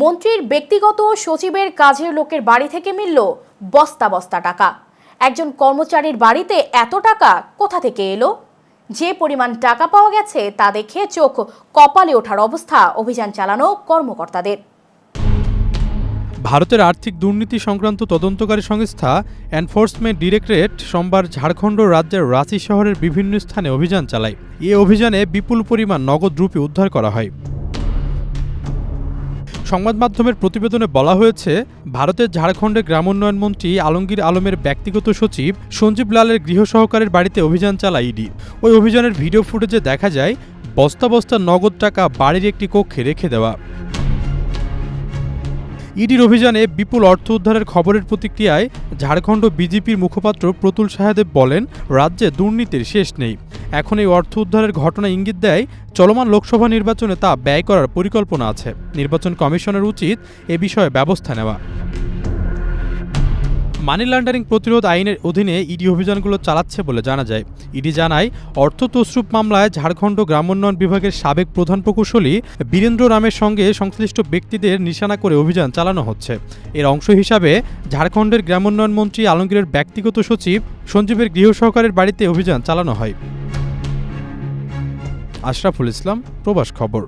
মন্ত্রীর ব্যক্তিগত সচিবের কাজের লোকের বাড়ি থেকে মিলল বস্তা বস্তা টাকা। একজন কর্মচারীর বাড়িতে এত টাকা কোথা থেকে এলো? যে পরিমাণ টাকা পাওয়া গেছে তা দেখে চোখ কপালে ওঠার অবস্থা অভিযান চালানো কর্মকর্তাদের। ভারতের আর্থিক দুর্নীতি সংক্রান্ত তদন্তকারী সংস্থা এনফোর্সমেন্ট ডিরেক্টরেট সোমবার ঝাড়খণ্ড রাজ্যের রাঁচি শহরের বিভিন্ন স্থানে অভিযান চালায়। এ অভিযানে বিপুল পরিমাণ নগদ রুপি উদ্ধার করা হয়। সংবাদ মাধ্যমের প্রতিবেদনে বলা হয়েছে, ভারতের ঝাড়খণ্ডের গ্রামোন্নয়ন মন্ত্রী আলমগীর আলমের ব্যক্তিগত সচিব সঞ্জীব লালের গৃহ সহকারের বাড়িতে অভিযান চালায় ইডি। ওই অভিযানের ভিডিও ফুটেজে দেখা যায়, বস্তা বস্তা নগদ টাকা বাড়ির একটি কক্ষে রেখে দেওয়া। ইডির অভিযানে বিপুল অর্থ উদ্ধারের খবরের প্রতিক্রিয়ায় ঝাড়খণ্ড বিজেপির মুখপাত্র প্রতুল সাহাদেব বলেন, রাজ্যে দুর্নীতির শেষ নেই। এখন এই অর্থ উদ্ধারের ঘটনা ইঙ্গিত দেয়, চলমান লোকসভা নির্বাচনে তা ব্যয় করার পরিকল্পনা আছে। নির্বাচন কমিশনের উচিত এ বিষয়ে ব্যবস্থা নেওয়া। মানি লন্ডারিং প্রতিরোধ আইনের অধীনে ইডি অভিযানগুলো চালাচ্ছে বলে জানা যায়। ইডি জানায়, অর্থ তসরুপ মামলায় ঝাড়খণ্ড গ্রামোন্নয়ন বিভাগের সাবেক প্রধান প্রকৌশলী বীরেন্দ্র রামের সঙ্গে সংশ্লিষ্ট ব্যক্তিদের নিশানা করে অভিযান চালানো হচ্ছে। এর অংশ হিসাবে, ঝাড়খণ্ডের গ্রামোন্নয়ন মন্ত্রী আলমগীরের ব্যক্তিগত সচিব সঞ্জীবের গৃহ সহকারের বাড়িতে অভিযান চালানো হয়। আশরাফুল ইসলাম প্রবাস খবর।